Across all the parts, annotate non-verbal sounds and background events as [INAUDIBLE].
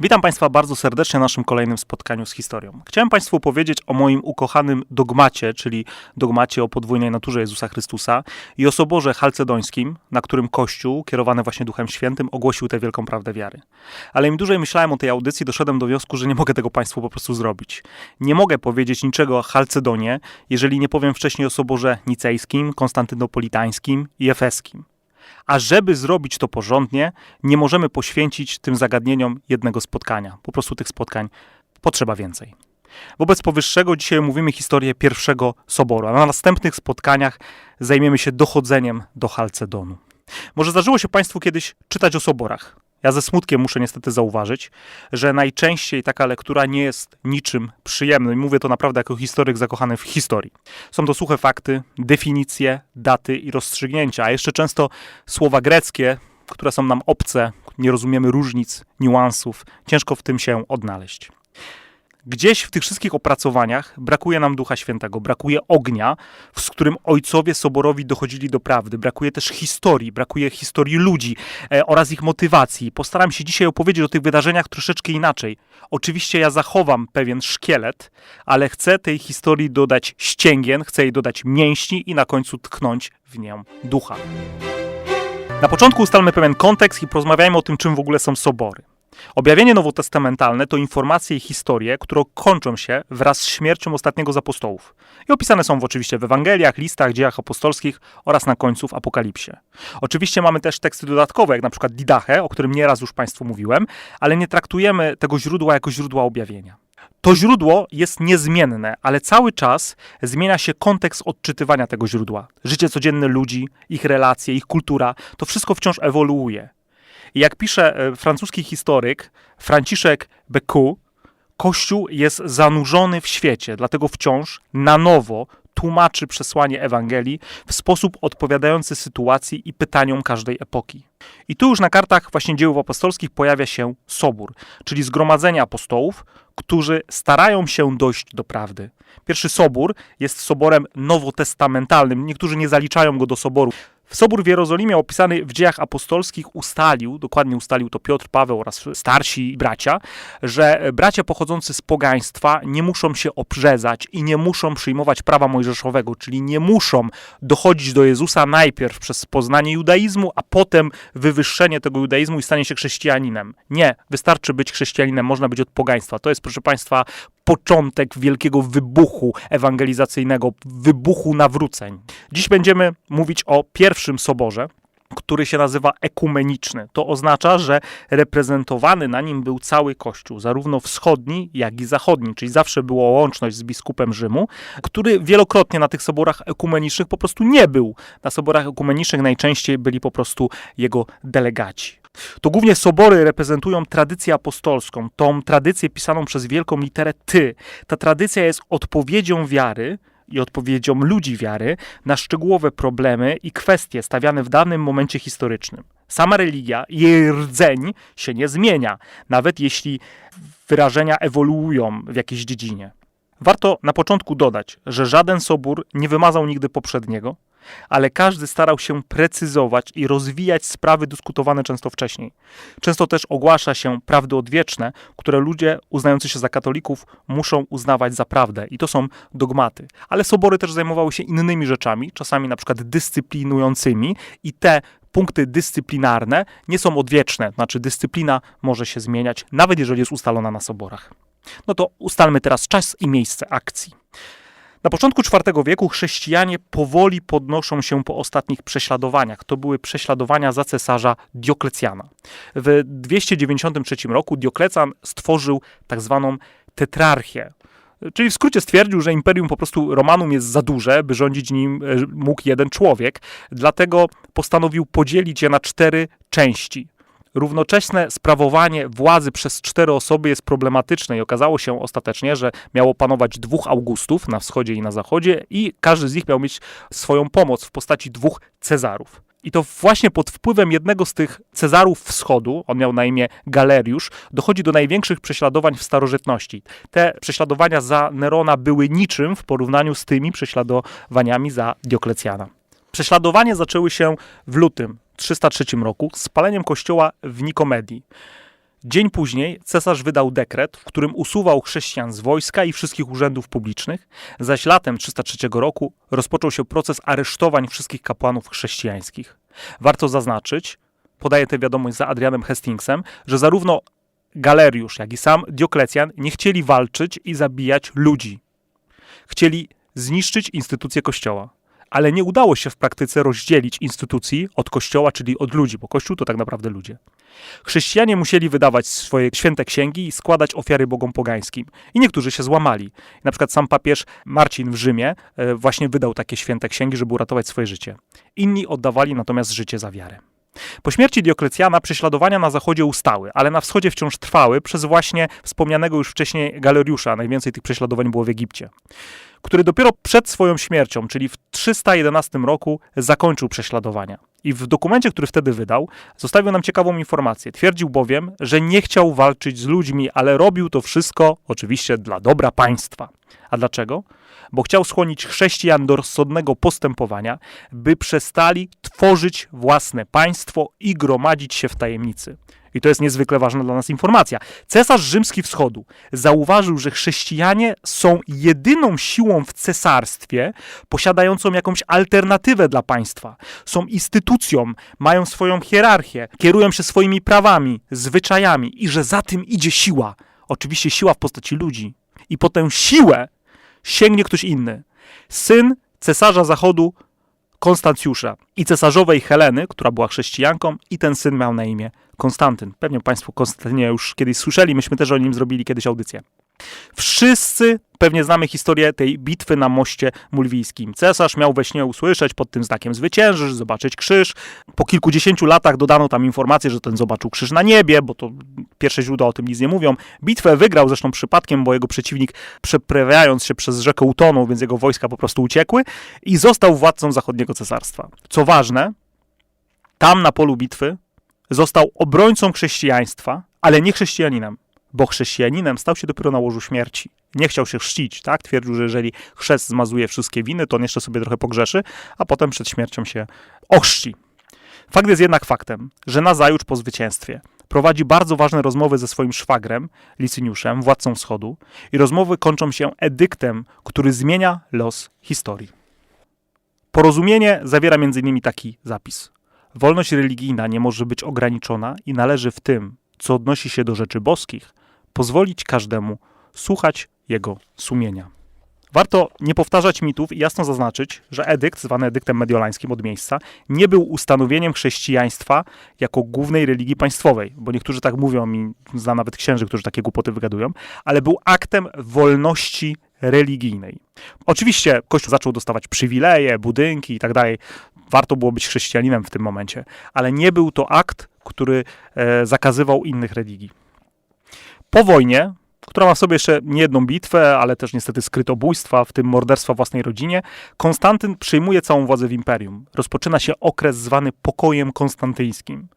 Witam Państwa bardzo serdecznie na naszym kolejnym spotkaniu z historią. Chciałem Państwu powiedzieć o moim ukochanym dogmacie, czyli dogmacie o podwójnej naturze Jezusa Chrystusa i o soborze chalcedońskim, na którym Kościół, kierowany właśnie Duchem Świętym, ogłosił tę wielką prawdę wiary. Ale im dłużej myślałem o tej audycji, doszedłem do wniosku, że nie mogę tego Państwu po prostu zrobić. Nie mogę powiedzieć niczego o Chalcedonie, jeżeli nie powiem wcześniej o soborze nicejskim, konstantynopolitańskim i efeskim. A żeby zrobić to porządnie, nie możemy poświęcić tym zagadnieniom jednego spotkania. Po prostu tych spotkań potrzeba więcej. Wobec powyższego dzisiaj omówimy historię pierwszego soboru, a na następnych spotkaniach zajmiemy się dochodzeniem do Chalcedonu. Może zdarzyło się Państwu kiedyś czytać o soborach. Ja ze smutkiem muszę niestety zauważyć, że najczęściej taka lektura nie jest niczym przyjemnym. I mówię to naprawdę jako historyk zakochany w historii. Są to suche fakty, definicje, daty i rozstrzygnięcia, a jeszcze często słowa greckie, które są nam obce, nie rozumiemy różnic, niuansów. Ciężko w tym się odnaleźć. Gdzieś w tych wszystkich opracowaniach brakuje nam Ducha Świętego, brakuje ognia, z którym ojcowie soborowi dochodzili do prawdy. Brakuje też historii, brakuje historii ludzi e, oraz ich motywacji. Postaram się dzisiaj opowiedzieć o tych wydarzeniach troszeczkę inaczej. Oczywiście ja zachowam pewien szkielet, ale chcę tej historii dodać ścięgien, chcę jej dodać mięśni i na końcu tknąć w nią ducha. Na początku ustalmy pewien kontekst i porozmawiajmy o tym, czym w ogóle są sobory. Objawienie nowotestamentalne to informacje i historie, które kończą się wraz z śmiercią ostatniego z apostołów. I opisane są w, oczywiście w Ewangeliach, listach, dziejach apostolskich oraz na końcu w Apokalipsie. Oczywiście mamy też teksty dodatkowe, jak na przykład Didache, o którym nieraz już Państwu mówiłem, ale nie traktujemy tego źródła jako źródła objawienia. To źródło jest niezmienne, ale cały czas zmienia się kontekst odczytywania tego źródła. Życie codzienne ludzi, ich relacje, ich kultura, to wszystko wciąż ewoluuje. Jak pisze e, francuski historyk Franciszek Becu, Kościół jest zanurzony w świecie, dlatego wciąż na nowo tłumaczy przesłanie Ewangelii w sposób odpowiadający sytuacji i pytaniom każdej epoki. I tu już na kartach właśnie dzieł apostolskich pojawia się sobór, czyli zgromadzenie apostołów, którzy starają się dojść do prawdy. Pierwszy sobór jest soborem nowotestamentalnym. Niektórzy nie zaliczają go do soboru. Sobór w Jerozolimie opisany w dziejach apostolskich ustalił, dokładnie ustalił to Piotr, Paweł oraz starsi bracia, że bracia pochodzący z pogaństwa nie muszą się obrzezać i nie muszą przyjmować prawa mojżeszowego, czyli nie muszą dochodzić do Jezusa najpierw przez poznanie judaizmu, a potem wywyższenie tego judaizmu i stanie się chrześcijaninem. Nie, wystarczy być chrześcijaninem, można być od pogaństwa. To jest, proszę Państwa, początek wielkiego wybuchu ewangelizacyjnego, wybuchu nawróceń. Dziś będziemy mówić o pierwszym soborze, który się nazywa ekumeniczny. To oznacza, że reprezentowany na nim był cały Kościół, zarówno wschodni, jak i zachodni, czyli zawsze była łączność z biskupem Rzymu, który wielokrotnie na tych soborach ekumenicznych po prostu nie był. Na soborach ekumenicznych najczęściej byli po prostu jego delegaci. To głównie sobory reprezentują tradycję apostolską, tą tradycję pisaną przez wielką literę ty. Ta tradycja jest odpowiedzią wiary, i odpowiedzią ludzi wiary na szczegółowe problemy i kwestie stawiane w danym momencie historycznym. Sama religia jej rdzeń się nie zmienia, nawet jeśli wyrażenia ewoluują w jakiejś dziedzinie. Warto na początku dodać, że żaden sobór nie wymazał nigdy poprzedniego, ale każdy starał się precyzować i rozwijać sprawy dyskutowane często wcześniej. Często też ogłasza się prawdy odwieczne, które ludzie uznający się za katolików muszą uznawać za prawdę i to są dogmaty. Ale sobory też zajmowały się innymi rzeczami, czasami na przykład dyscyplinującymi i te punkty dyscyplinarne nie są odwieczne, znaczy dyscyplina może się zmieniać, nawet jeżeli jest ustalona na soborach. No to ustalmy teraz czas i miejsce akcji. Na początku IV wieku chrześcijanie powoli podnoszą się po ostatnich prześladowaniach. To były prześladowania za cesarza Dioklecjana. W 293 roku Dioklecjan stworzył tak zwaną tetrarchię. Czyli w skrócie stwierdził, że imperium po prostu Romanum jest za duże, by rządzić nim e, mógł jeden człowiek. Dlatego postanowił podzielić je na cztery części. Równoczesne sprawowanie władzy przez cztery osoby jest problematyczne i okazało się ostatecznie, że miało panować dwóch Augustów na wschodzie i na zachodzie i każdy z nich miał mieć swoją pomoc w postaci dwóch Cezarów. I to właśnie pod wpływem jednego z tych Cezarów wschodu, on miał na imię Galeriusz, dochodzi do największych prześladowań w starożytności. Te prześladowania za Nerona były niczym w porównaniu z tymi prześladowaniami za Dioklecjana. Prześladowania zaczęły się w lutym 303 roku spaleniem kościoła w Nikomedii. Dzień później cesarz wydał dekret, w którym usuwał chrześcijan z wojska i wszystkich urzędów publicznych, zaś latem 303 roku rozpoczął się proces aresztowań wszystkich kapłanów chrześcijańskich. Warto zaznaczyć, podaję tę wiadomość za Adrianem Hastingsem, że zarówno Galeriusz, jak i sam Dioklecjan nie chcieli walczyć i zabijać ludzi. Chcieli zniszczyć instytucje Kościoła. Ale nie udało się w praktyce rozdzielić instytucji od Kościoła, czyli od ludzi, bo Kościół to tak naprawdę ludzie. Chrześcijanie musieli wydawać swoje święte księgi i składać ofiary bogom pogańskim. I niektórzy się złamali. Na przykład sam papież Marcin w Rzymie e, właśnie wydał takie święte księgi, żeby uratować swoje życie. Inni oddawali natomiast życie za wiarę. Po śmierci Dioklecjana prześladowania na zachodzie ustały, ale na wschodzie wciąż trwały przez właśnie wspomnianego już wcześniej Galeriusza. Najwięcej tych prześladowań było w Egipcie który dopiero przed swoją śmiercią, czyli w 311 roku, zakończył prześladowania. I w dokumencie, który wtedy wydał, zostawił nam ciekawą informację. Twierdził bowiem, że nie chciał walczyć z ludźmi, ale robił to wszystko oczywiście dla dobra państwa. A dlaczego? Bo chciał skłonić chrześcijan do rozsądnego postępowania, by przestali tworzyć własne państwo i gromadzić się w tajemnicy. I to jest niezwykle ważna dla nas informacja. Cesarz rzymski wschodu zauważył, że chrześcijanie są jedyną siłą w cesarstwie posiadającą jakąś alternatywę dla państwa. Są instytucją, mają swoją hierarchię, kierują się swoimi prawami, zwyczajami i że za tym idzie siła. Oczywiście siła w postaci ludzi. I po tę siłę sięgnie ktoś inny. Syn cesarza zachodu Konstancjusza i cesarzowej Heleny, która była chrześcijanką, i ten syn miał na imię Konstantyn. Pewnie Państwo Konstantynie już kiedyś słyszeli, myśmy też o nim zrobili kiedyś audycję. Wszyscy pewnie znamy historię tej bitwy na moście mulwijskim. Cesarz miał we śnie usłyszeć pod tym znakiem zwyciężysz, zobaczyć krzyż. Po kilkudziesięciu latach dodano tam informację, że ten zobaczył krzyż na niebie, bo to pierwsze źródła o tym nic nie mówią. Bitwę wygrał zresztą przypadkiem, bo jego przeciwnik przeprawiając się przez rzekę utonął, więc jego wojska po prostu uciekły i został władcą zachodniego cesarstwa. Co ważne, tam na polu bitwy został obrońcą chrześcijaństwa, ale nie chrześcijaninem, bo chrześcijaninem stał się dopiero na łożu śmierci. Nie chciał się chrzcić, tak? Twierdził, że jeżeli chrzest zmazuje wszystkie winy, to on jeszcze sobie trochę pogrzeszy, a potem przed śmiercią się ochrzci. Fakt jest jednak faktem, że nazajutrz po zwycięstwie prowadzi bardzo ważne rozmowy ze swoim szwagrem, Licyniuszem, władcą wschodu, i rozmowy kończą się edyktem, który zmienia los historii. Porozumienie zawiera m.in. taki zapis. Wolność religijna nie może być ograniczona i należy w tym, co odnosi się do rzeczy boskich, pozwolić każdemu słuchać jego sumienia. Warto nie powtarzać mitów i jasno zaznaczyć, że edykt, zwany edyktem mediolańskim od miejsca, nie był ustanowieniem chrześcijaństwa jako głównej religii państwowej, bo niektórzy tak mówią i znam nawet księży, którzy takie głupoty wygadują, ale był aktem wolności religijnej. Oczywiście Kościół zaczął dostawać przywileje, budynki i tak dalej. Warto było być chrześcijaninem w tym momencie, ale nie był to akt, który e, zakazywał innych religii. Po wojnie, która ma w sobie jeszcze nie jedną bitwę, ale też niestety skrytobójstwa, w tym morderstwa własnej rodzinie, Konstantyn przyjmuje całą władzę w imperium. Rozpoczyna się okres zwany pokojem konstantyńskim.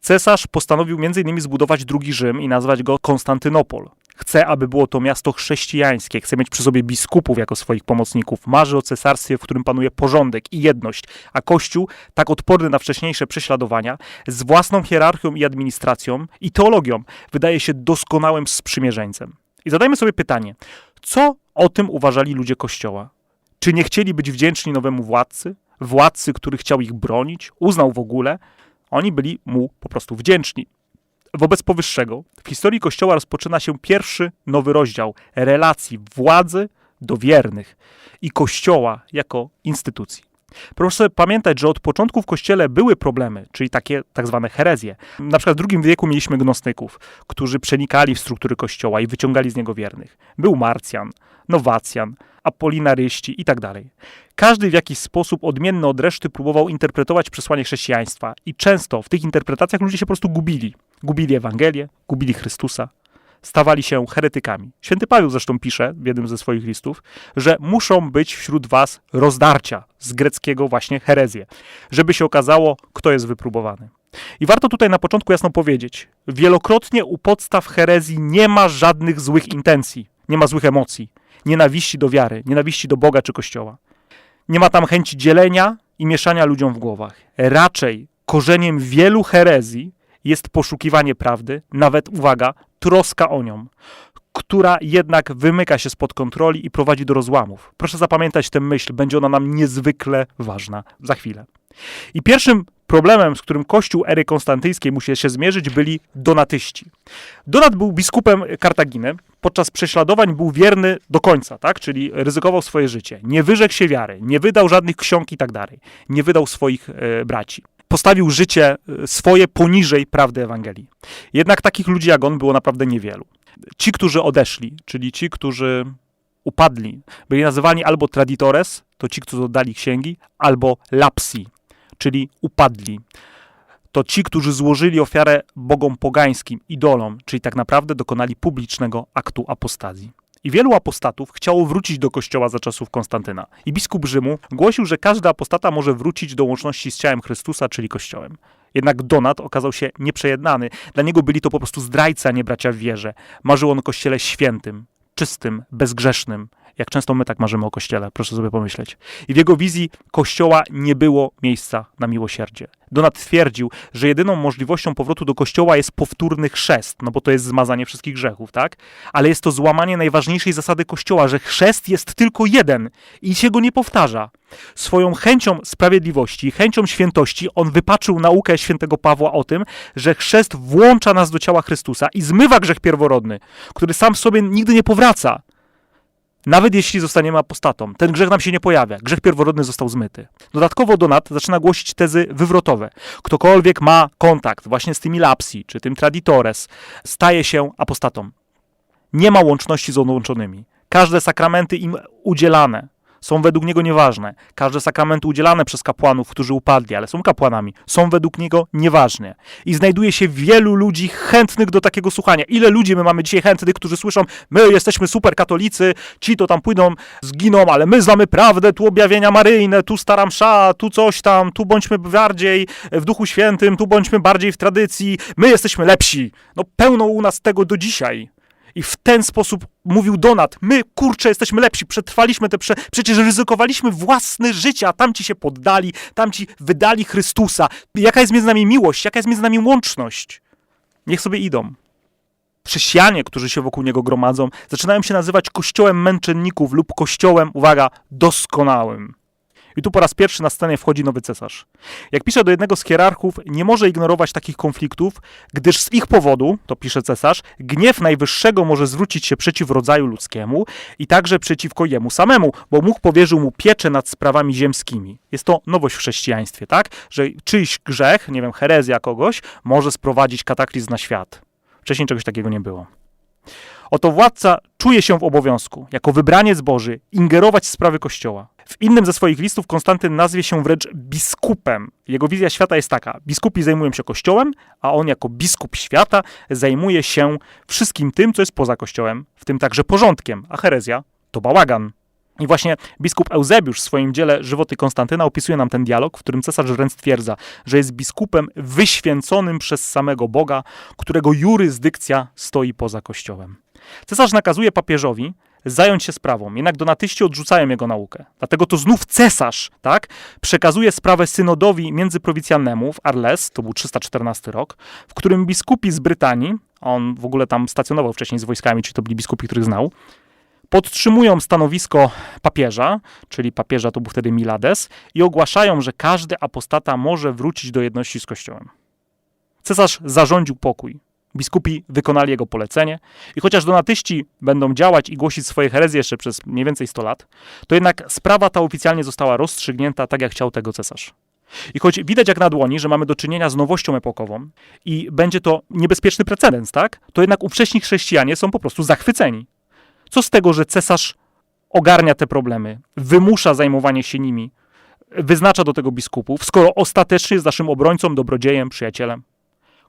Cesarz postanowił m.in. zbudować drugi Rzym i nazwać go Konstantynopol. Chce, aby było to miasto chrześcijańskie, chce mieć przy sobie biskupów jako swoich pomocników, marzy o cesarstwie, w którym panuje porządek i jedność, a Kościół, tak odporny na wcześniejsze prześladowania, z własną hierarchią i administracją i teologią, wydaje się doskonałym sprzymierzeńcem. I zadajmy sobie pytanie, co o tym uważali ludzie Kościoła? Czy nie chcieli być wdzięczni nowemu władcy? Władcy, który chciał ich bronić, uznał w ogóle? Oni byli mu po prostu wdzięczni. Wobec powyższego w historii Kościoła rozpoczyna się pierwszy nowy rozdział relacji władzy do wiernych i Kościoła jako instytucji. Proszę pamiętać, że od początku w Kościele były problemy, czyli takie tak zwane herezje. Na przykład w II wieku mieliśmy gnostyków, którzy przenikali w struktury Kościoła i wyciągali z niego wiernych. Był Marcjan, Nowacjan, apolinaryści i tak. Każdy w jakiś sposób odmienny od reszty próbował interpretować przesłanie chrześcijaństwa i często w tych interpretacjach ludzie się po prostu gubili. Gubili Ewangelię, gubili Chrystusa, stawali się heretykami. Święty Paweł zresztą pisze w jednym ze swoich listów, że muszą być wśród was rozdarcia, z greckiego właśnie herezję, żeby się okazało, kto jest wypróbowany. I warto tutaj na początku jasno powiedzieć, wielokrotnie u podstaw herezji nie ma żadnych złych intencji, nie ma złych emocji, nienawiści do wiary, nienawiści do Boga czy Kościoła. Nie ma tam chęci dzielenia i mieszania ludziom w głowach. Raczej korzeniem wielu herezji jest poszukiwanie prawdy, nawet uwaga, troska o nią, która jednak wymyka się spod kontroli i prowadzi do rozłamów. Proszę zapamiętać tę myśl, będzie ona nam niezwykle ważna za chwilę. I pierwszym problemem, z którym kościół ery konstantyńskiej musiał się zmierzyć, byli donatyści. Donat był biskupem Kartaginy. Podczas prześladowań był wierny do końca, tak? czyli ryzykował swoje życie. Nie wyrzekł się wiary, nie wydał żadnych ksiąg i tak dalej. Nie wydał swoich e, braci. Postawił życie e, swoje poniżej prawdy Ewangelii. Jednak takich ludzi jak on było naprawdę niewielu. Ci, którzy odeszli, czyli ci, którzy upadli, byli nazywani albo traditores, to ci, którzy oddali księgi, albo lapsi, czyli upadli. To ci, którzy złożyli ofiarę bogom pogańskim, idolom, czyli tak naprawdę dokonali publicznego aktu apostazji. I wielu apostatów chciało wrócić do kościoła za czasów Konstantyna. I biskup Rzymu głosił, że każdy apostata może wrócić do łączności z ciałem Chrystusa, czyli kościołem. Jednak Donat okazał się nieprzejednany. Dla niego byli to po prostu zdrajcy, a nie bracia w wierze. Marzył on o kościele świętym, czystym, bezgrzesznym. Jak często my tak marzymy o kościele, proszę sobie pomyśleć. I w jego wizji kościoła nie było miejsca na miłosierdzie. Donat twierdził, że jedyną możliwością powrotu do kościoła jest powtórny chrzest, no bo to jest zmazanie wszystkich grzechów, tak? Ale jest to złamanie najważniejszej zasady kościoła, że chrzest jest tylko jeden i się go nie powtarza. Swoją chęcią sprawiedliwości, chęcią świętości on wypaczył naukę świętego Pawła o tym, że chrzest włącza nas do ciała Chrystusa i zmywa grzech pierworodny, który sam w sobie nigdy nie powraca. Nawet jeśli zostaniemy apostatą, ten grzech nam się nie pojawia. Grzech pierworodny został zmyty. Dodatkowo Donat zaczyna głosić tezy wywrotowe. Ktokolwiek ma kontakt właśnie z tymi lapsi, czy tym traditores, staje się apostatą. Nie ma łączności z odłączonymi. Każde sakramenty im udzielane są według niego nieważne. Każde sakramenty udzielane przez kapłanów, którzy upadli, ale są kapłanami, są według niego nieważne. I znajduje się wielu ludzi chętnych do takiego słuchania. Ile ludzi my mamy dzisiaj chętnych, którzy słyszą, my jesteśmy super katolicy, ci to tam pójdą, zginą, ale my znamy prawdę, tu objawienia maryjne, tu staram msza, tu coś tam, tu bądźmy bardziej w Duchu Świętym, tu bądźmy bardziej w tradycji, my jesteśmy lepsi. No pełno u nas tego do dzisiaj. I w ten sposób mówił Donat, my kurczę jesteśmy lepsi, przetrwaliśmy te, prze... przecież ryzykowaliśmy własne życie, a tamci się poddali, tamci wydali Chrystusa. Jaka jest między nami miłość, jaka jest między nami łączność? Niech sobie idą. Chrześcijanie, którzy się wokół niego gromadzą, zaczynają się nazywać kościołem męczenników lub kościołem, uwaga, doskonałym. I tu po raz pierwszy na scenę wchodzi nowy cesarz. Jak pisze do jednego z hierarchów, nie może ignorować takich konfliktów, gdyż z ich powodu, to pisze cesarz, gniew najwyższego może zwrócić się przeciw rodzaju ludzkiemu i także przeciwko jemu samemu, bo Bóg powierzył mu pieczę nad sprawami ziemskimi. Jest to nowość w chrześcijaństwie, tak? Że czyjś grzech, nie wiem, herezja kogoś, może sprowadzić kataklizm na świat. Wcześniej czegoś takiego nie było. Oto władca czuje się w obowiązku, jako wybraniec Boży, ingerować w sprawy Kościoła. W innym ze swoich listów Konstantyn nazwie się wręcz biskupem. Jego wizja świata jest taka: biskupi zajmują się Kościołem, a on jako biskup świata zajmuje się wszystkim tym, co jest poza Kościołem, w tym także porządkiem, a herezja to bałagan. I właśnie biskup Eusebiusz w swoim dziele Żywoty Konstantyna opisuje nam ten dialog, w którym cesarz wręcz stwierdza, że jest biskupem wyświęconym przez samego Boga, którego jurysdykcja stoi poza Kościołem. Cesarz nakazuje papieżowi zająć się sprawą, jednak donatyści odrzucają jego naukę. Dlatego to znów cesarz, tak, przekazuje sprawę synodowi międzyprowincjalnemu w Arles, to był 314 rok, w którym biskupi z Brytanii, on w ogóle tam stacjonował wcześniej z wojskami, czyli to byli biskupi, których znał, podtrzymują stanowisko papieża, czyli papieża to był wtedy Milades, i ogłaszają, że każdy apostata może wrócić do jedności z Kościołem. Cesarz zarządził pokój. Biskupi wykonali jego polecenie i chociaż donatyści będą działać i głosić swoje herezje jeszcze przez mniej więcej 100 lat, to jednak sprawa ta oficjalnie została rozstrzygnięta tak, jak chciał tego cesarz. I choć widać jak na dłoni, że mamy do czynienia z nowością epokową i będzie to niebezpieczny precedens, tak? To jednak ówcześni chrześcijanie są po prostu zachwyceni. Co z tego, że cesarz ogarnia te problemy, wymusza zajmowanie się nimi, wyznacza do tego biskupów, skoro ostatecznie jest naszym obrońcą, dobrodziejem, przyjacielem,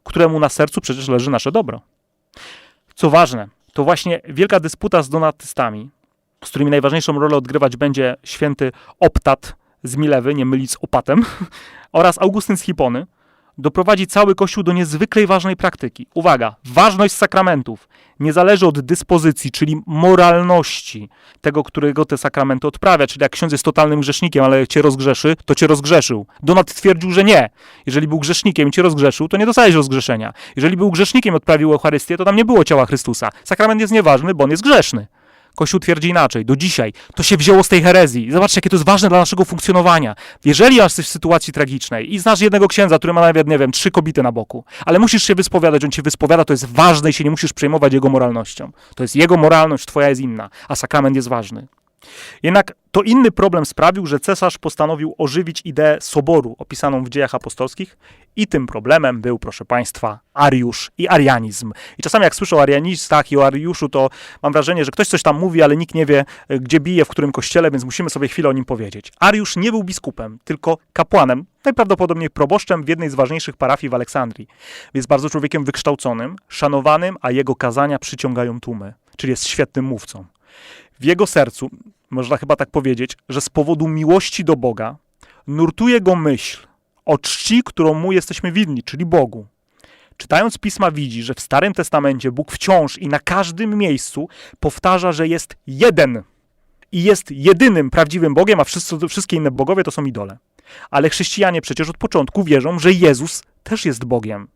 któremu na sercu przecież leży nasze dobro. Co ważne, to właśnie wielka dysputa z donatystami, z którymi najważniejszą rolę odgrywać będzie święty Optat z Milewy, nie mylić z Opatem, [LAUGHS] oraz Augustyn z Hipony, doprowadzi cały Kościół do niezwykle ważnej praktyki. Uwaga, ważność sakramentów nie zależy od dyspozycji, czyli moralności tego, którego te sakramenty odprawia. Czyli jak ksiądz jest totalnym grzesznikiem, ale cię rozgrzeszy, to cię rozgrzeszył. Donat twierdził, że nie. Jeżeli był grzesznikiem i cię rozgrzeszył, to nie dostałeś rozgrzeszenia. Jeżeli był grzesznikiem i odprawił Eucharystię, to tam nie było ciała Chrystusa. Sakrament jest nieważny, bo on jest grzeszny. Kościół twierdzi inaczej, do dzisiaj. To się wzięło z tej herezji. Zobaczcie, jakie to jest ważne dla naszego funkcjonowania. Jeżeli jesteś w sytuacji tragicznej i znasz jednego księdza, który ma nawet, nie wiem, trzy kobiety na boku, ale musisz się wyspowiadać, on cię wyspowiada, to jest ważne i się nie musisz przejmować jego moralnością. To jest jego moralność, twoja jest inna, a sakrament jest ważny. Jednak to inny problem sprawił, że cesarz postanowił ożywić ideę soboru opisaną w dziejach apostolskich i tym problemem był, proszę Państwa, Ariusz i arianizm. I czasami jak słyszę o arianistach i o Ariuszu, to mam wrażenie, że ktoś coś tam mówi, ale nikt nie wie, e, gdzie bije, w którym kościele, więc musimy sobie chwilę o nim powiedzieć. Ariusz nie był biskupem, tylko kapłanem, najprawdopodobniej proboszczem w jednej z ważniejszych parafii w Aleksandrii. Więc bardzo człowiekiem wykształconym, szanowanym, a jego kazania przyciągają tłumy, czyli jest świetnym mówcą. W jego sercu, można chyba tak powiedzieć, że z powodu miłości do Boga nurtuje go myśl o czci, którą mu jesteśmy winni, czyli Bogu. Czytając pisma, widzi, że w Starym Testamencie Bóg wciąż i na każdym miejscu powtarza, że jest jeden i jest jedynym prawdziwym Bogiem, a wszyscy, wszystkie inne bogowie to są idole. Ale chrześcijanie przecież od początku wierzą, że Jezus też jest Bogiem.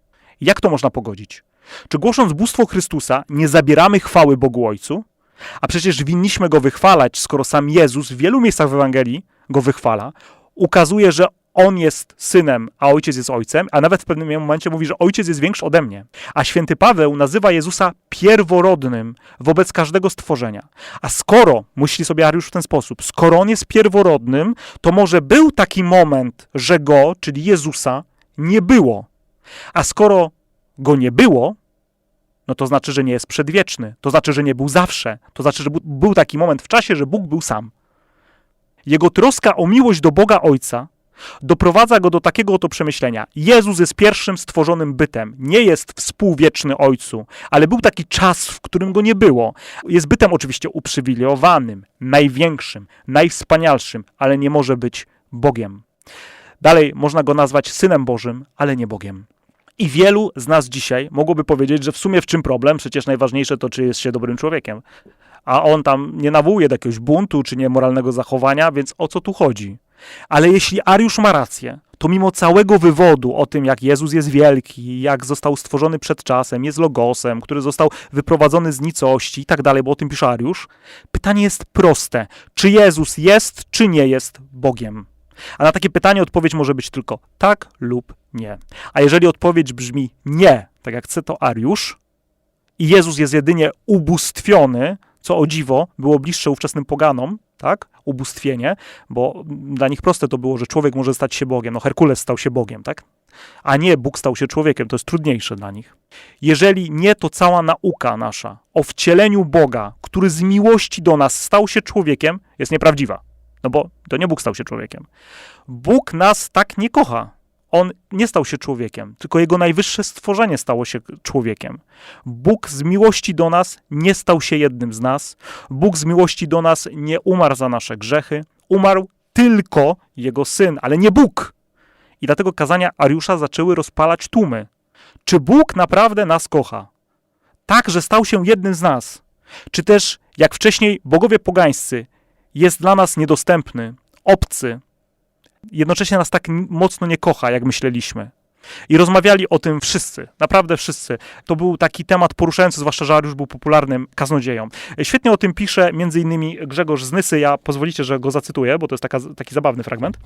Jak to można pogodzić? Czy głosząc bóstwo Chrystusa nie zabieramy chwały Bogu Ojcu? A przecież winniśmy go wychwalać, skoro sam Jezus w wielu miejscach w Ewangelii go wychwala, ukazuje, że on jest synem, a ojciec jest ojcem, a nawet w pewnym momencie mówi, że ojciec jest większy ode mnie. A święty Paweł nazywa Jezusa pierworodnym wobec każdego stworzenia. A skoro, myśli sobie Ariusz w ten sposób, skoro on jest pierworodnym, to może był taki moment, że go, czyli Jezusa, nie było. A skoro go nie było, no to znaczy, że nie jest przedwieczny. To znaczy, że nie był zawsze. To znaczy, że był taki moment w czasie, że Bóg był sam. Jego troska o miłość do Boga Ojca doprowadza go do takiego oto przemyślenia. Jezus jest pierwszym stworzonym bytem, nie jest współwieczny Ojcu, ale był taki czas, w którym go nie było. Jest bytem oczywiście uprzywilejowanym, największym, najwspanialszym, ale nie może być Bogiem. Dalej można go nazwać Synem Bożym, ale nie Bogiem. I wielu z nas dzisiaj mogłoby powiedzieć, że w sumie w czym problem? Przecież najważniejsze to, czy jest się dobrym człowiekiem. A on tam nie nawołuje do jakiegoś buntu czy niemoralnego zachowania, więc o co tu chodzi? Ale jeśli Ariusz ma rację, to mimo całego wywodu o tym, jak Jezus jest wielki, jak został stworzony przed czasem, jest logosem, który został wyprowadzony z nicości i tak dalej, bo o tym pisze Ariusz, pytanie jest proste. Czy Jezus jest, czy nie jest Bogiem? A na takie pytanie odpowiedź może być tylko tak lub nie. A jeżeli odpowiedź brzmi nie, tak jak chce to Ariusz, i Jezus jest jedynie ubóstwiony, co o dziwo było bliższe ówczesnym poganom, tak? Ubóstwienie, bo dla nich proste to było, że człowiek może stać się Bogiem. No Herkules stał się Bogiem, tak? A nie Bóg stał się człowiekiem, to jest trudniejsze dla nich. Jeżeli nie, to cała nauka nasza o wcieleniu Boga, który z miłości do nas stał się człowiekiem, jest nieprawdziwa. No bo to nie Bóg stał się człowiekiem. Bóg nas tak nie kocha. On nie stał się człowiekiem, tylko jego najwyższe stworzenie stało się człowiekiem. Bóg z miłości do nas nie stał się jednym z nas. Bóg z miłości do nas nie umarł za nasze grzechy. Umarł tylko jego syn, ale nie Bóg. I dlatego kazania Ariusza zaczęły rozpalać tłumy. Czy Bóg naprawdę nas kocha? Tak, że stał się jednym z nas. Czy też, jak wcześniej bogowie pogańscy, jest dla nas niedostępny, obcy, jednocześnie nas tak mocno nie kocha, jak myśleliśmy. I rozmawiali o tym wszyscy, naprawdę wszyscy. To był taki temat poruszający, zwłaszcza, że Ariusz był popularnym kaznodzieją. Świetnie o tym pisze innymi Grzegorz Znysy, ja pozwolicie, że go zacytuję, bo to jest taka, taki zabawny fragment.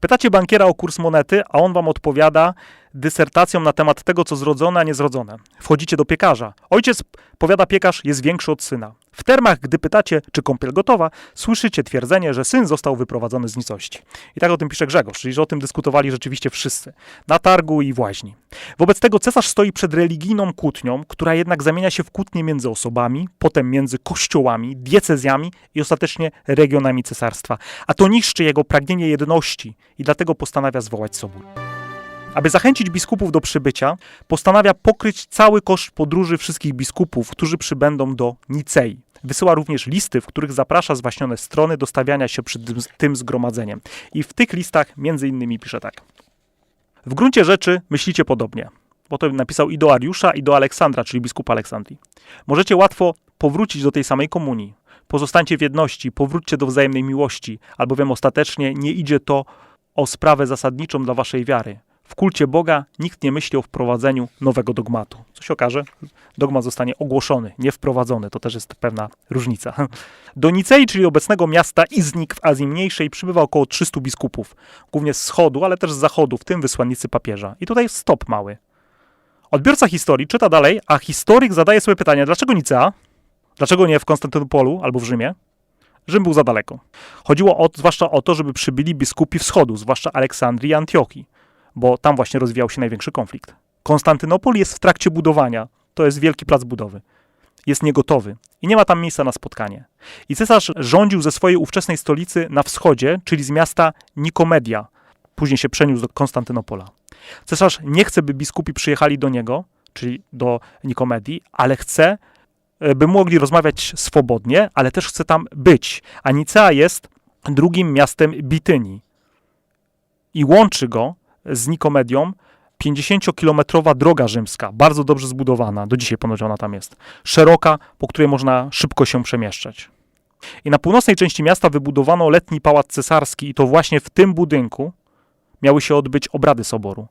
Pytacie bankiera o kurs monety, a on wam odpowiada dysertacją na temat tego, co zrodzone, a niezrodzone. Wchodzicie do piekarza. Ojciec, powiada piekarz, jest większy od syna. W termach, gdy pytacie, czy kąpiel gotowa, słyszycie twierdzenie, że syn został wyprowadzony z nicości. I tak o tym pisze Grzegorz, czyli że o tym dyskutowali rzeczywiście wszyscy, na targu i w łaźni. Wobec tego cesarz stoi przed religijną kłótnią, która jednak zamienia się w kłótnię między osobami, potem między kościołami, diecezjami i ostatecznie regionami cesarstwa. A to niszczy jego pragnienie jedności i dlatego postanawia zwołać sobór. Aby zachęcić biskupów do przybycia, postanawia pokryć cały koszt podróży wszystkich biskupów, którzy przybędą do Nicei. Wysyła również listy, w których zaprasza zwaśnione strony do stawiania się przed tym zgromadzeniem. I w tych listach między innymi pisze tak. W gruncie rzeczy myślicie podobnie, bo to napisał i do Ariusza, i do Aleksandra, czyli biskupa Aleksandrii. Możecie łatwo powrócić do tej samej komunii. Pozostańcie w jedności, powróćcie do wzajemnej miłości, albowiem ostatecznie nie idzie to o sprawę zasadniczą dla waszej wiary. W kulcie Boga nikt nie myśli o wprowadzeniu nowego dogmatu. Co się okaże? Dogmat zostanie ogłoszony, nie wprowadzony. To też jest pewna różnica. Do Nicei, czyli obecnego miasta Iznik w Azji Mniejszej, przybywa około 300 biskupów. Głównie z wschodu, ale też z zachodu, w tym wysłannicy papieża. I tutaj stop mały. Odbiorca historii czyta dalej, a historyk zadaje sobie pytanie, dlaczego Nicea? Dlaczego nie w Konstantynopolu albo w Rzymie? Rzym był za daleko. Chodziło o, zwłaszcza o to, żeby przybyli biskupi wschodu, zwłaszcza Aleksandrii i Antiochii, bo tam właśnie rozwijał się największy konflikt. Konstantynopol jest w trakcie budowania. To jest wielki plac budowy. Jest niegotowy i nie ma tam miejsca na spotkanie. I cesarz rządził ze swojej ówczesnej stolicy na wschodzie, czyli z miasta Nikomedia. Później się przeniósł do Konstantynopola. Cesarz nie chce, by biskupi przyjechali do niego, czyli do Nikomedii, ale chce, e, by mogli rozmawiać swobodnie, ale też chce tam być. A Nicea jest drugim miastem Bitynii i łączy go z Nikomedią 50-kilometrowa droga rzymska, bardzo dobrze zbudowana, do dzisiaj ponoć ona tam jest, szeroka, po której można szybko się przemieszczać. I na północnej części miasta wybudowano letni pałac cesarski i to właśnie w tym budynku miały się odbyć obrady soboru.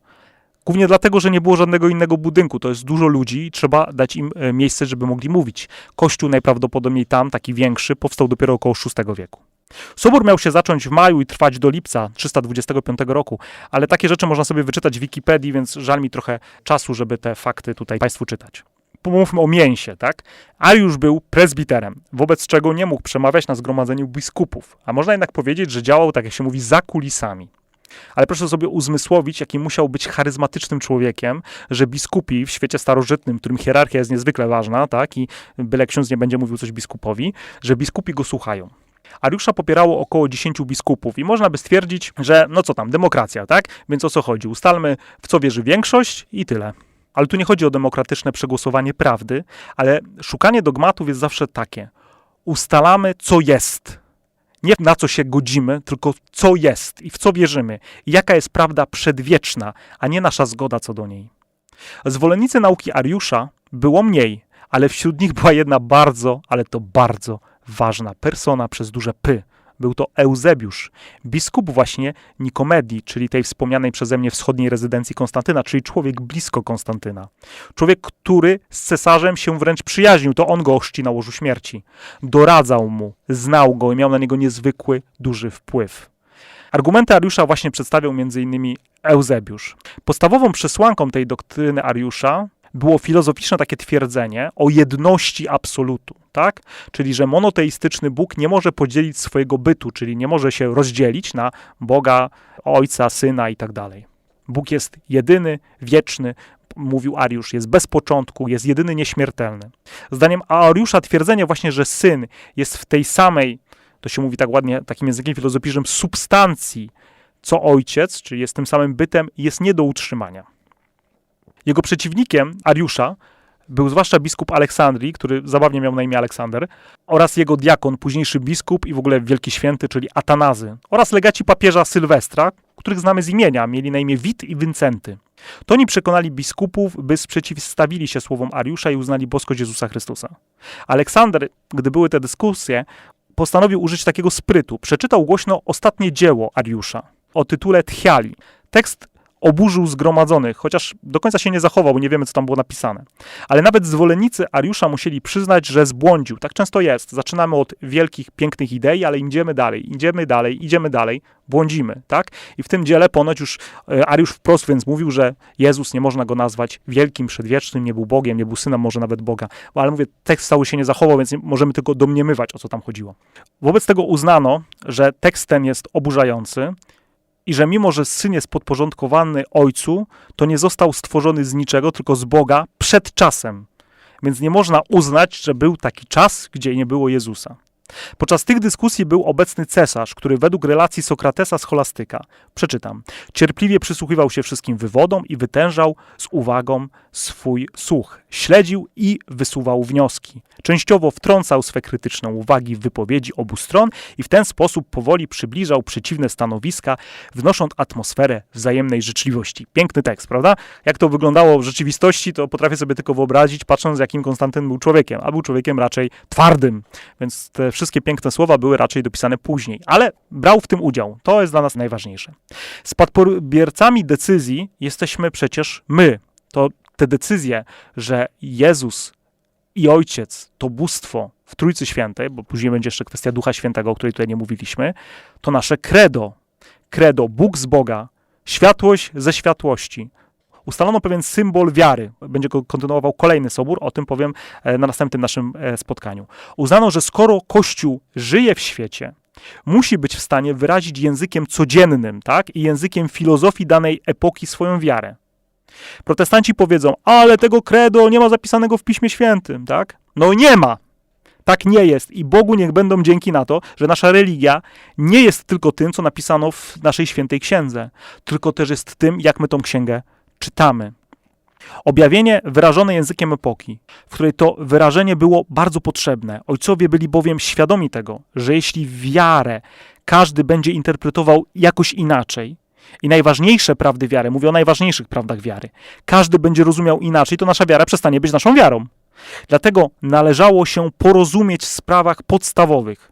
Głównie dlatego, że nie było żadnego innego budynku. To jest dużo ludzi i trzeba dać im e, miejsce, żeby mogli mówić. Kościół najprawdopodobniej tam, taki większy, powstał dopiero około VI wieku. Sobór miał się zacząć w maju i trwać do lipca 325 roku, ale takie rzeczy można sobie wyczytać w Wikipedii, więc żal mi trochę czasu, żeby te fakty tutaj Państwu czytać. Pomówmy o mięsie, tak? Ariusz był prezbiterem, wobec czego nie mógł przemawiać na zgromadzeniu biskupów, a można jednak powiedzieć, że działał, tak jak się mówi, za kulisami. Ale proszę sobie uzmysłowić, jaki musiał być charyzmatycznym człowiekiem, że biskupi w świecie starożytnym, którym hierarchia jest niezwykle ważna, tak, i byle ksiądz nie będzie mówił coś biskupowi, że biskupi go słuchają. Ariusza popierało około 10 biskupów i można by stwierdzić, że no co tam, demokracja, tak? Więc o co chodzi? Ustalmy, w co wierzy większość i tyle. Ale tu nie chodzi o demokratyczne przegłosowanie prawdy, ale szukanie dogmatów jest zawsze takie. Ustalamy, co jest. Nie na co się godzimy, tylko co jest i w co wierzymy. I jaka jest prawda przedwieczna, a nie nasza zgoda co do niej. Zwolennicy nauki Ariusza było mniej, ale wśród nich była jedna bardzo, ale to bardzo ważna persona przez duże P. Był to Eusebiusz, biskup właśnie Nikomedii, czyli tej wspomnianej przeze mnie wschodniej rezydencji Konstantyna, czyli człowiek blisko Konstantyna. Człowiek, który z cesarzem się wręcz przyjaźnił, to on go ochrzci na łożu śmierci. Doradzał mu, znał go i miał na niego niezwykły, duży wpływ. Argumenty Ariusza właśnie przedstawiał m.in. Eusebiusz. Podstawową przesłanką tej doktryny Ariusza było filozoficzne takie twierdzenie o jedności absolutu, tak? Czyli, że monoteistyczny Bóg nie może podzielić swojego bytu, czyli nie może się rozdzielić na Boga, Ojca, Syna i tak dalej. Bóg jest jedyny, wieczny, mówił Ariusz, jest bez początku, jest jedyny nieśmiertelny. Zdaniem Ariusza twierdzenie właśnie, że Syn jest w tej samej, to się mówi tak ładnie, takim językiem filozoficznym, substancji, co Ojciec, czyli jest tym samym bytem, jest nie do utrzymania. Jego przeciwnikiem, Ariusza, był zwłaszcza biskup Aleksandrii, który zabawnie miał na imię Aleksander, oraz jego diakon, późniejszy biskup i w ogóle wielki święty, czyli Atanazy, oraz legaci papieża Sylwestra, których znamy z imienia, mieli na imię Wit i Wincenty. To oni przekonali biskupów, by sprzeciwstawili się słowom Ariusza i uznali boskość Jezusa Chrystusa. Aleksander, gdy były te dyskusje, postanowił użyć takiego sprytu. Przeczytał głośno ostatnie dzieło Ariusza o tytule Tchiali. Tekst oburzył zgromadzonych, chociaż do końca się nie zachował, bo nie wiemy, co tam było napisane. Ale nawet zwolennicy Ariusza musieli przyznać, że zbłądził. Tak często jest. Zaczynamy od wielkich, pięknych idei, ale idziemy dalej, idziemy dalej, idziemy dalej, błądzimy, tak? I w tym dziele ponoć już e, Ariusz wprost więc mówił, że Jezus nie można go nazwać wielkim, przedwiecznym, nie był Bogiem, nie był synem może nawet Boga. Ale mówię, tekst cały się nie zachował, więc możemy tylko domniemywać, o co tam chodziło. Wobec tego uznano, że tekst ten jest oburzający i że mimo, że syn jest podporządkowany ojcu, to nie został stworzony z niczego, tylko z Boga przed czasem. Więc nie można uznać, że był taki czas, gdzie nie było Jezusa. Podczas tych dyskusji był obecny cesarz, który według relacji Sokratesa scholastyka, przeczytam, cierpliwie przysłuchiwał się wszystkim wywodom i wytężał z uwagą swój słuch. Śledził i wysuwał wnioski. Częściowo wtrącał swe krytyczne uwagi w wypowiedzi obu stron i w ten sposób powoli przybliżał przeciwne stanowiska, wnosząc atmosferę wzajemnej życzliwości. Piękny tekst, prawda? Jak to wyglądało w rzeczywistości, to potrafię sobie tylko wyobrazić, patrząc jakim Konstantyn był człowiekiem, a był człowiekiem raczej twardym, więc te wszystkie piękne słowa były raczej dopisane później, ale brał w tym udział. To jest dla nas najważniejsze. Spadkobiercami decyzji jesteśmy przecież my. To te decyzje, że Jezus i Ojciec to bóstwo w Trójcy Świętej, bo później będzie jeszcze kwestia Ducha Świętego, o której tutaj nie mówiliśmy, to nasze credo. Credo, Bóg z Boga, światłość ze światłości. Ustalono pewien symbol wiary. Będzie go kontynuował kolejny sobór, o tym powiem e, na następnym naszym e, spotkaniu. Uznano, że skoro Kościół żyje w świecie, musi być w stanie wyrazić językiem codziennym, tak, i językiem filozofii danej epoki swoją wiarę. Protestanci powiedzą, ale tego credo nie ma zapisanego w Piśmie Świętym, tak? No nie ma. Tak nie jest i Bogu niech będą dzięki na to, że nasza religia nie jest tylko tym, co napisano w naszej świętej księdze, tylko też jest tym, jak my tą księgę czytamy. Objawienie wyrażone językiem epoki, w której to wyrażenie było bardzo potrzebne. Ojcowie byli bowiem świadomi tego, że jeśli wiarę każdy będzie interpretował jakoś inaczej, i najważniejsze prawdy wiary, mówię o najważniejszych prawdach wiary, każdy będzie rozumiał inaczej, to nasza wiara przestanie być naszą wiarą. Dlatego należało się porozumieć w sprawach podstawowych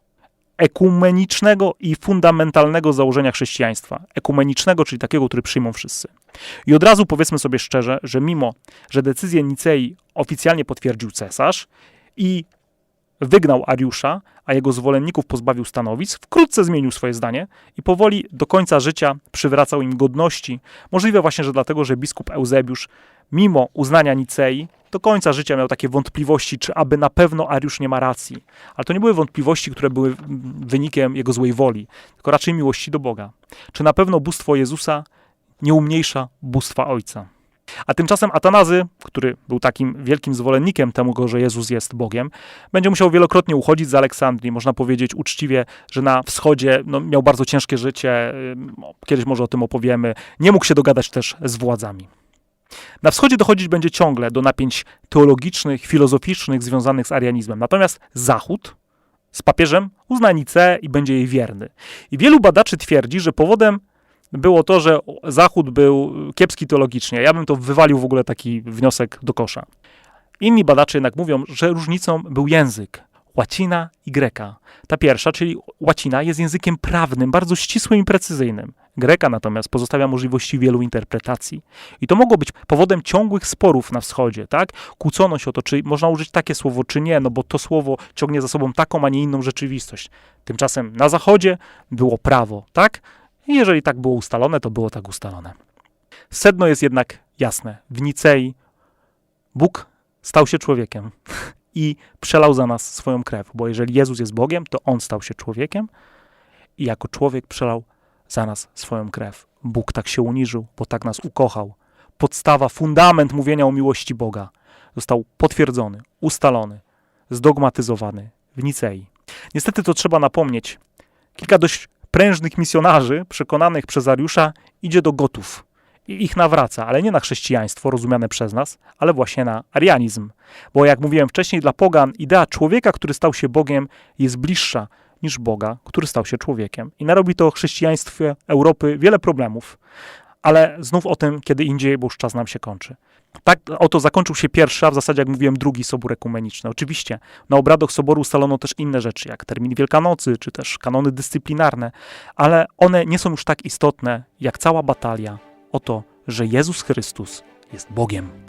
ekumenicznego i fundamentalnego założenia chrześcijaństwa. Ekumenicznego, czyli takiego, który przyjmą wszyscy. I od razu powiedzmy sobie szczerze, że mimo, że decyzję Nicei oficjalnie potwierdził cesarz i wygnał Ariusza, a jego zwolenników pozbawił stanowisk, wkrótce zmienił swoje zdanie i powoli do końca życia przywracał im godności. Możliwe właśnie, że dlatego, że biskup Eusebiusz, mimo uznania Nicei, do końca życia miał takie wątpliwości, czy aby na pewno Ariusz nie ma racji. Ale to nie były wątpliwości, które były wynikiem jego złej woli, tylko raczej miłości do Boga. Czy na pewno bóstwo Jezusa nie umniejsza bóstwa Ojca? A tymczasem Atanazy, który był takim wielkim zwolennikiem temu, że Jezus jest Bogiem, będzie musiał wielokrotnie uchodzić z Aleksandrii. Można powiedzieć uczciwie, że na wschodzie no, miał bardzo ciężkie życie. Kiedyś może o tym opowiemy. Nie mógł się dogadać też z władzami. Na wschodzie dochodzić będzie ciągle do napięć teologicznych, filozoficznych związanych z arianizmem. Natomiast Zachód z papieżem uzna Nicę i będzie jej wierny. I wielu badaczy twierdzi, że powodem było to, że Zachód był kiepski teologicznie. Ja bym to wywalił w ogóle taki wniosek do kosza. Inni badacze jednak mówią, że różnicą był język. Łacina i greka. Ta pierwsza, czyli łacina, jest językiem prawnym, bardzo ścisłym i precyzyjnym. Greka natomiast pozostawia możliwości wielu interpretacji. I to mogło być powodem ciągłych sporów na wschodzie, tak? Kłócono się o to, czy można użyć takie słowo, czy nie, no bo to słowo ciągnie za sobą taką, a nie inną rzeczywistość. Tymczasem na zachodzie było prawo, tak? I jeżeli tak było ustalone, to było tak ustalone. Sedno jest jednak jasne. W Nicei Bóg stał się człowiekiem i przelał za nas swoją krew, bo jeżeli Jezus jest Bogiem, to On stał się człowiekiem i jako człowiek przelał za nas swoją krew. Bóg tak się uniżył, bo tak nas ukochał. Podstawa, fundament mówienia o miłości Boga został potwierdzony, ustalony, zdogmatyzowany w Nicei. Niestety to trzeba napomnieć. Kilka dość prężnych misjonarzy, przekonanych przez Ariusza, idzie do Gotów i ich nawraca, ale nie na chrześcijaństwo rozumiane przez nas, ale właśnie na arianizm. Bo jak mówiłem wcześniej, dla pogan idea człowieka, który stał się Bogiem, jest bliższa niż Boga, który stał się człowiekiem. I narobi to chrześcijaństwie Europy wiele problemów, ale znów o tym kiedy indziej, bo już czas nam się kończy. Tak oto zakończył się pierwszy, a w zasadzie, jak mówiłem, drugi sobór ekumeniczny. Oczywiście na obradach soboru ustalono też inne rzeczy, jak termin Wielkanocy, czy też kanony dyscyplinarne, ale one nie są już tak istotne, jak cała batalia o to, że Jezus Chrystus jest Bogiem.